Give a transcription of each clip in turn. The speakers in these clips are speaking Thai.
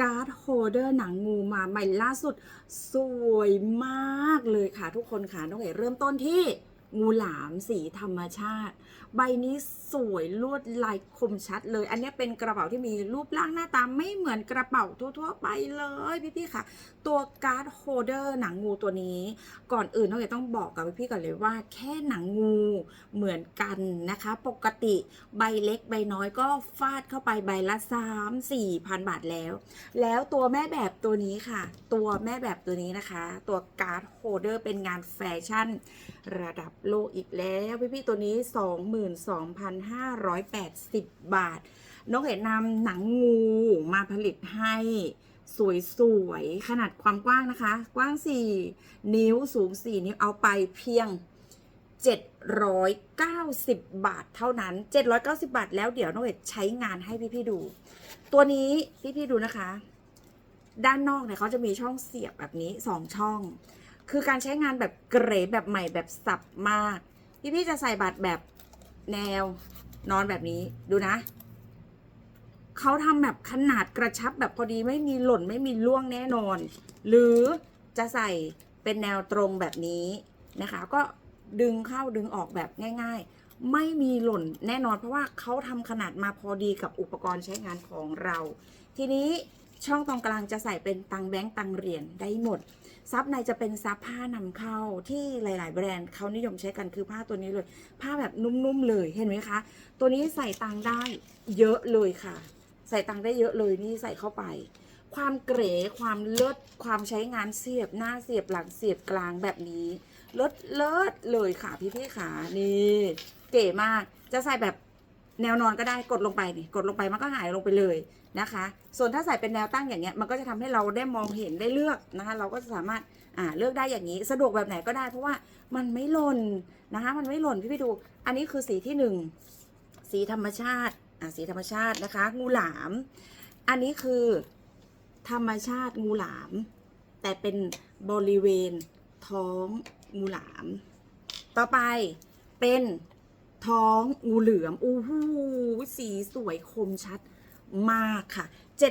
การ์ดโฮเดอร์หนังงูมาใหม่ล่าสุด สวยมากเลยค่ะทุกคนค่ะ น้องเอ๋เริ่มต้นที่ งูหลามสีธรรมชาติ ใบนี้สวยลวดลายคมชัดเลย อันนี้เป็นกระเป๋าที่มีรูปร่างหน้าตาไม่เหมือนกระเป๋าทั่วๆไปเลยพี่ๆค่ะ ตัวการ์ดโฮเดอร์หนังงูตัวนี้ ก่อนอื่นน้องเอ๋ต้องบอกกับพี่ๆก่อนเลยว่า แค่หนังงูเหมือนกันนะคะ ปกติใบเล็กใบน้อยก็ฟาดเข้าไปใบละ3 4พันบาทแล้ว แล้วตัวแม่แบบตัวนี้ค่ะ ตัวแม่แบบตัวนี้นะคะ ตัวการ์ดโฮเดอร์เป็นงานแฟชั่นระดับโลอีกแล้วพี่ๆตัวนี้ 22,580 บาท น้องเห็นนำหนังงูมาผลิตให้สวยๆ ขนาดความกว้างนะคะ กว้าง 4 นิ้วสูง 4 นิ้วเอาไปเพียง 790 บาทเท่านั้น 790 บาท แล้วเดี๋ยวน้องเอ็ดใช้งานให้พี่ๆดู ตัวนี้พี่ๆดูนะคะ ด้านนอกเนี่ยเขาจะมีช่องเสียบแบบนี้ 2 ช่อง คือการใช้งานแบบเกรดแบบใหม่แบบสับมาก พี่ๆจะใส่บัตรแบบแนวนอนแบบนี้ดูนะ เขาทำแบบขนาดกระชับแบบพอดีไม่มีหล่นไม่มีล่วงแน่นอน หรือจะใส่เป็นแนวตรงแบบนี้นะคะ ก็ดึงเข้าดึงออกแบบง่าย ๆ ไม่มีหล่นแน่นอน เพราะว่าเขาทำขนาดมาพอดีกับอุปกรณ์ใช้งานของเรา ทีนี้ช่องตรงกลางจะใส่เป็นตังแบงค์ตังเหรียญได้หมด ซับในจะเป็นซับผ้านำเข้าที่หลาย ๆ แบรนด์เขานิยมใช้กันคือผ้าตัวนี้เลย ผ้าแบบนุ่ม ๆ เลยเห็นไหมคะ ตัวนี้ใส่ตังได้เยอะเลยค่ะ ใส่ตังได้เยอะเลยนี่ใส่เข้าไป ความเก๋ความเลิศความใช้งานเสียบหน้าเสียบหลังเสียบกลางแบบนี้เลิศเลิศเลยค่ะพี่พี่ๆขานี่ เก๋มากจะใส่แบบ แนวนอนก็ได้กดลงไปนี่กดลงไปมันก็หายลงไปเลยนะคะ ส่วนถ้าใส่เป็นแนวตั้งอย่างเงี้ยมันก็จะทำให้เราได้มองเห็นได้เลือกนะคะ เราก็จะสามารถอ่าเลือกได้อย่างนี้ สะดวกแบบไหนก็ได้ เพราะว่ามันไม่หล่นนะคะ มันไม่หล่นพี่พี่ดู อันนี้คือสีที่หนึ่งสีธรรมชาติอ่าสีธรรมชาตินะคะ งูหลาม อันนี้คือธรรมชาติงูหลาม แต่เป็นบริเวณท้องงูหลาม ต่อไปเป็น ท้องงูเหลือมอู้หูสีสวยคมชัดมากค่ะ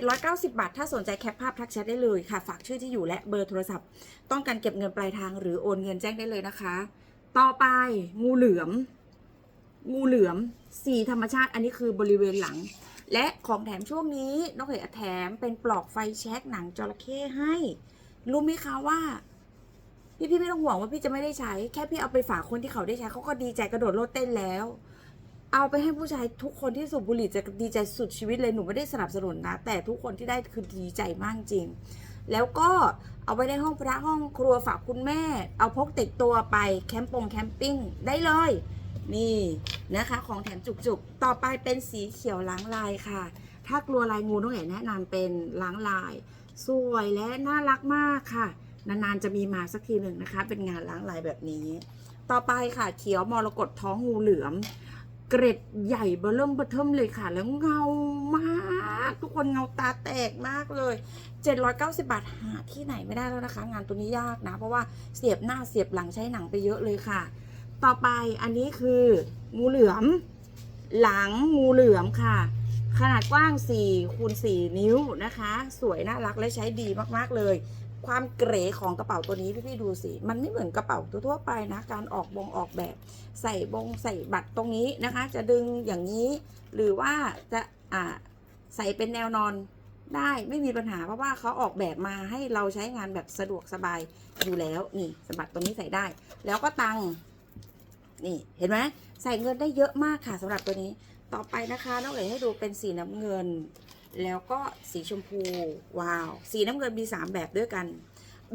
790 บาท ถ้าสนใจแคปภาพทักแชทได้เลยค่ะ ฝากชื่อที่อยู่และเบอร์โทรศัพท์ ต้องการเก็บเงินปลายทางหรือโอนเงินแจ้งได้เลยนะคะ ต่อไปงูเหลือม งูเหลือม สีธรรมชาติ อันนี้คือบริเวณหลัง และของแถมช่วงนี้น้องเอ๋แถมเป็นปลอกไฟแช็กหนังจระเข้ให้ รู้ไหมคะว่า พี่พี่ไม่ต้องห่วงว่าพี่จะไม่ได้ใช้ แค่พี่เอาไปฝากคนที่เขาได้ใช้เขาก็ดีใจกระโดดโลดเต้นแล้ว เอาไปให้ผู้ชายทุกคนที่สูบบุหรี่จะดีใจสุดชีวิตเลยหนูไม่ได้สนับสนุนนะ แต่ทุกคนที่ได้คือดีใจมากจริง แล้วก็เอาไปในห้องพระห้องครัวฝากคุณแม่ เอาพกติดตัวไปแคมป์ปงแคมปิ้งได้เลยนี่นะคะ ของแถมจุกๆ ต่อไปเป็นสีเขียวล้างลายค่ะ ถ้ากลัวลายงูน้องเอ๋แนะนำเป็นล้างลาย สวยและน่ารักมากค่ะ นานๆจะมีมาสักทีหนึ่งนะคะ เป็นงานล้างลายแบบนี้ ต่อไปค่ะเขียวมรกตท้องงูเหลือม เกร็ดใหญ่เบอร์เริ่มเบอร์เทิมเลยค่ะ แล้วเงามาก ทุกคนเงาตาแตกมากเลย 790 บาทหาที่ไหนไม่ได้แล้วนะคะ งานตัวนี้ยากนะ เพราะว่าเสียบหน้าเสียบหลังใช้หนังไปเยอะเลยค่ะ ต่อไปอันนี้คืองูเหลือม หลังงูเหลือมค่ะขนาดกว้าง4คูณ4นิ้วนะคะ สวยน่ารักและใช้ดีมาก ๆ เลย ความเก๋ของกระเป๋าตัวนี้พี่ๆดูสิ มันไม่เหมือนกระเป๋าทั่วๆไปนะ การออกบงออกแบบ ใส่บงใส่บัตรตรงนี้นะคะ จะดึงอย่างนี้ หรือว่าจะอ่าใส่เป็นแนวนอนได้ไม่มีปัญหาเพราะว่าเขาออกแบบมาให้เราใช้งานแบบสะดวกสบายอยู่แล้วนี่สะบัดตรงนี้ใส่ได้ แล้วก็ตังนี่เห็นไหมใส่เงินได้เยอะมากค่ะสำหรับตัวนี้ ต่อไปนะคะน้องเอ๋ให้ดูเป็นสีน้ำเงิน แล้วก็สีชมพู ว้าว สีน้ำเงินมี 3 แบบด้วยกัน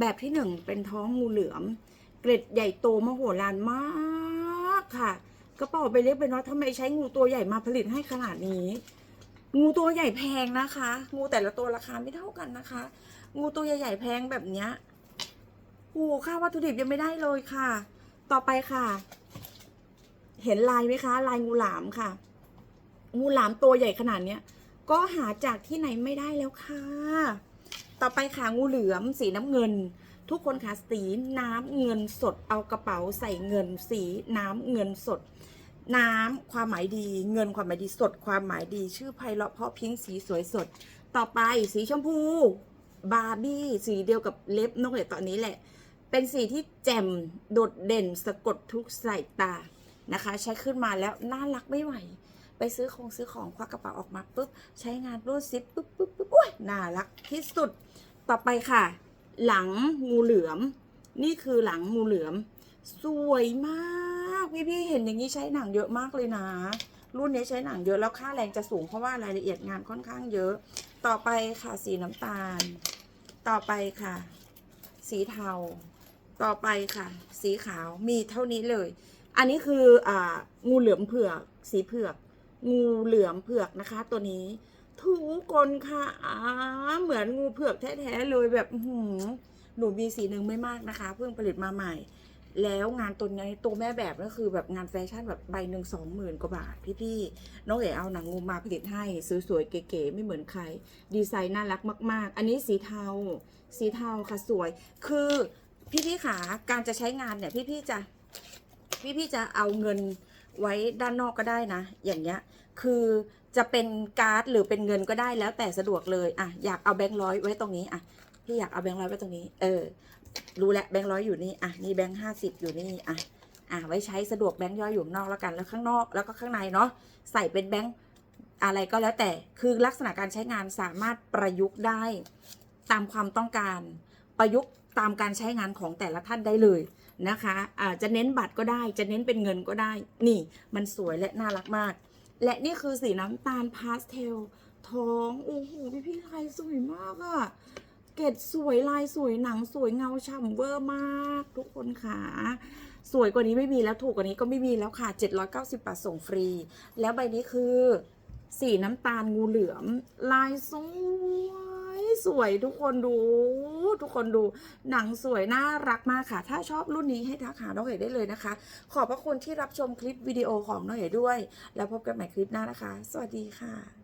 แบบที่ 1 เป็นท้องงูเหลือม เกล็ดใหญ่โตมโหฬารมากค่ะ กระเป๋าไปเล็กไปน้อยทำไมใช้งูตัวใหญ่มาผลิตให้ขนาดนี้ งูตัวใหญ่แพงนะคะ งูแต่ละตัวราคาไม่เท่ากันนะคะ งูตัวใหญ่ๆแพงแบบเนี้ยโอ้ค่าวัตถุดิบยังไม่ได้เลยค่ะ ต่อไปค่ะ เห็นลายไหมคะ ลายงูหลามค่ะ งูหลามตัวใหญ่ขนาดเนี้ย ก็หาจากที่ไหนไม่ได้แล้วค่ะ ต่อไปค่ะงูเหลือมสีน้ำเงิน ทุกคนค่ะสีน้ำเงินสด เอากระเป๋าใส่เงิน สีน้ำเงินสด น้ำความหมายดี เงินความหมายดีสด ความหมายดี ชื่อไพเราะเพราะพิ้งสีสวยสด ต่อไปสีชมพู บาร์บี้สีเดียวกับเล็บนกเอ๋ตอนนี้แหละ เป็นสีที่แจ่มโดดเด่นสะกดทุกสายตานะคะ ใช้ขึ้นมาแล้วน่ารักไม่ไหว ไปซื้อของซื้อของควักกระเป๋าออกมาปุ๊บใช้งานรูดซิปปุ๊บปุ๊บปุ๊บอุ้ยน่ารักที่สุด ต่อไปค่ะ หลังงูเหลือม นี่คือหลังงูเหลือม สวยมากพี่ๆเห็นอย่างนี้ใช้หนังเยอะมากเลยนะ รุ่นนี้ใช้หนังเยอะแล้วค่าแรงจะสูงเพราะว่ารายละเอียดงานค่อนข้างเยอะ ต่อไปค่ะสีน้ำตาล ต่อไปค่ะ สีเทาต่อไปค่ะ สีขาวมีเท่านี้เลย อันนี้คืออ่างูเหลือมเผือกสีเผือก งูเหลือมเผือกนะคะ ตัวนี้ทุกคนค่ะอ่าเหมือนงูเผือกแท้ๆเลยแบบหือหนูมีสีหนึ่งไม่มากนะคะ เพิ่งผลิตมาใหม่ แล้วงานตัวนี้ตัวแม่แบบก็คือแบบงานแฟชั่นแบบใบหนึ่งสองหมื่นกว่าบาทพี่ๆน้องเอ๋เอาหนังงูมาผลิตให้สวยๆเก๋ๆไม่เหมือนใคร ดีไซน์น่ารักมาก ๆ อันนี้สีเทา สีเทาค่ะสวย คือพี่ๆขาการจะใช้งานเนี่ยพี่ๆจะพี่ๆจะเอาเงิน ไว้ด้านนอกก็ได้นะ อย่างเงี้ย คือจะเป็นการ์ดหรือเป็นเงินก็ได้แล้วแต่สะดวกเลยอะอยากเอาแบงค์ร้อยไว้ตรงนี้อะพี่อยากเอาแบงค์ร้อยไว้ตรงนี้ เออ รู้แหล้วแบงค์ร้อยอยู่นี่อะนี่แบงค์ห้าสิบอยู่นี่อะอะไว้ใช้สะดวกแบงค์ย่อยอยู่นอกแล้วกันแล้วข้างนอกแล้วก็ข้างในเนาะใส่เป็นแบงค์อะไรก็แล้วแต่คือลักษณะการใช้งานสามารถประยุกต์ได้ตามความต้องการ ประยุกต์ตามการใช้งานของแต่ละท่านได้เลย นะคะอาจะเน้นบัตรก็ได้ จะเน้นเป็นเงินก็ได้ นี่มันสวยและน่ารักมาก และนี่คือสีน้ำตาลพาสเทลทอง โอ้โห พี่พี่ลายสวยมากอะเกรดสวยลายสวยหนังสวยเงาฉ่ำเวอร์มากทุกคนค่ะ สวยกว่านี้ไม่มีแล้วถูกกว่านี้ก็ไม่มีแล้วค่ะ 790 บาทส่งฟรี แล้วใบนี้คือสีน้ำตาลงูเหลือม ลายสว สวยทุกคนดู ทุกคนดู หนังสวยน่ารักมากค่ะ ถ้าชอบรุ่นนี้ให้ทักหาน้องเอ๋ได้เลยนะคะ ขอบพระคุณที่รับชมคลิปวิดีโอของน้องเอ๋ด้วย แล้วพบกันใหม่คลิปหน้านะคะ สวัสดีค่ะ